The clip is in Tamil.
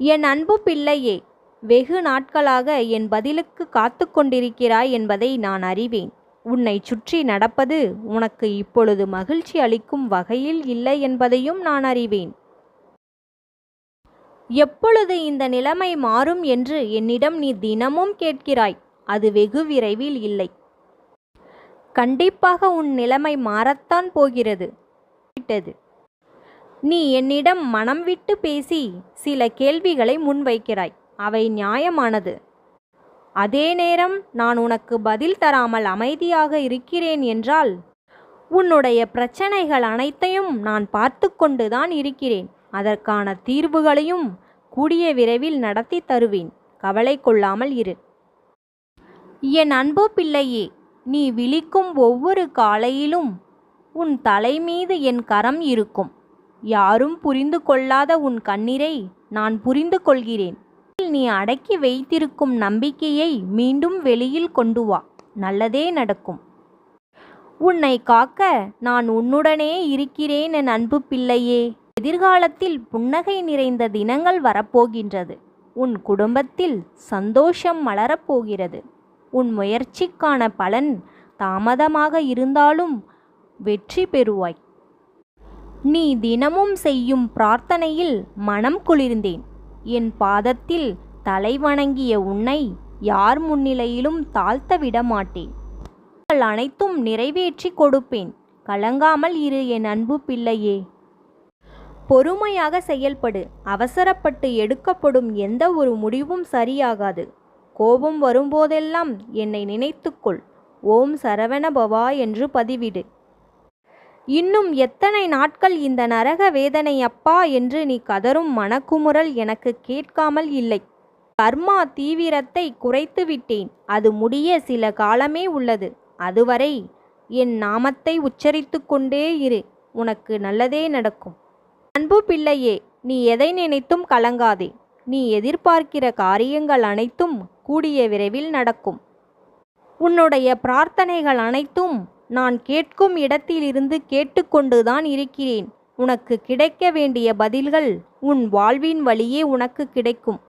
என் அன்பு பிள்ளையே வெகு நாட்களாக என் பதிலுக்கு காத்து கொண்டிருக்கிறாய் என்பதை நான் அறிவேன். உன்னை சுற்றி நடப்பது உனக்கு இப்பொழுது மகிழ்ச்சி அளிக்கும் வகையில் இல்லை என்பதையும் நான் அறிவேன். எப்பொழுது இந்த நிலைமை மாறும் என்று என்னிடம் நீ தினமும் கேட்கிறாய் அது வெகு விரைவில் இல்லை. கண்டிப்பாக உன் நிலைமை மாறத்தான் போகிறது. விட்டது நீ என்னிடம் மனம் விட்டு பேசி சில கேள்விகளை முன்வைக்கிறாய். அவை நியாயமானது. அதே நேரம் நான் உனக்கு பதில் தராமல் அமைதியாக இருக்கிறேன் என்றால் உன்னுடைய பிரச்சனைகள் அனைத்தையும் நான் பார்த்து கொண்டுதான் இருக்கிறேன். அதற்கான தீர்வுகளையும் கூடிய விரைவில் நடத்தி தருவேன். கவலை கொள்ளாமல் இரு. என் அன்பு பிள்ளையே நீ விழிக்கும் ஒவ்வொரு காலையிலும் உன் தலை மீது என் கரம் இருக்கும். யாரும் புரிந்து கொள்ளாத உன் கண்ணீரை நான் புரிந்து கொள்கிறேன். நீ அடக்கி வைத்திருக்கும் நம்பிக்கையை மீண்டும் வெளியில் கொண்டு வா. நல்லதே நடக்கும். உன்னை காக்க நான் உன்னுடனே இருக்கிறேன் என் அன்பு பிள்ளையே. எதிர்காலத்தில் புன்னகை நிறைந்த தினங்கள் வரப்போகின்றது. உன் குடும்பத்தில் சந்தோஷம் மலரப்போகிறது உன் முயற்சிக்கான பலன் தாமதமாக இருந்தாலும் வெற்றி பெறுவாய். நீ தினமும் செய்யும் பிரார்த்தனையில் மனம் குளிர்ந்தேன். என் பாதத்தில் தலை வணங்கிய உன்னை யார் முன்னிலையிலும் தாழ்த்த விட மாட்டேன் உங்கள் அனைத்தும் நிறைவேற்றி கொடுப்பேன். கலங்காமல் இரு என் அன்பு பிள்ளையே. பொறுமையாக செயல்படு. அவசரப்பட்டு எடுக்கப்படும் எந்த ஒரு முடிவும் சரியாகாது. கோபம் வரும்போதெல்லாம் என்னை நினைத்துக்கொள். ஓம் சரவண பவா என்று பதிவிடு. இன்னும் எத்தனை நாட்கள் இந்த நரக வேதனை அப்பா என்று நீ கதரும் மனக்குமுறல் எனக்கு கேட்காமல் இல்லை. கர்மா தீவிரத்தை குறைத்து விட்டேன். அது முடிய சில காலமே உள்ளது. அதுவரை என் நாமத்தை உச்சரித்து கொண்டே இரு. உனக்கு நல்லதே நடக்கும். அன்பு பிள்ளையே நீ எதை நினைத்தும் கலங்காதே. நீ எதிர்பார்க்கிற காரியங்கள் அனைத்தும் கூடிய விரைவில் நடக்கும். உன்னுடைய பிரார்த்தனைகள் அனைத்தும் நான் கேட்கும் இடத்திலிருந்து கேட்டுக்கொண்டுதான் இருக்கிறேன். உனக்கு கிடைக்க வேண்டிய பதில்கள் உன் வாழ்வின் வழியே உனக்கு கிடைக்கும்.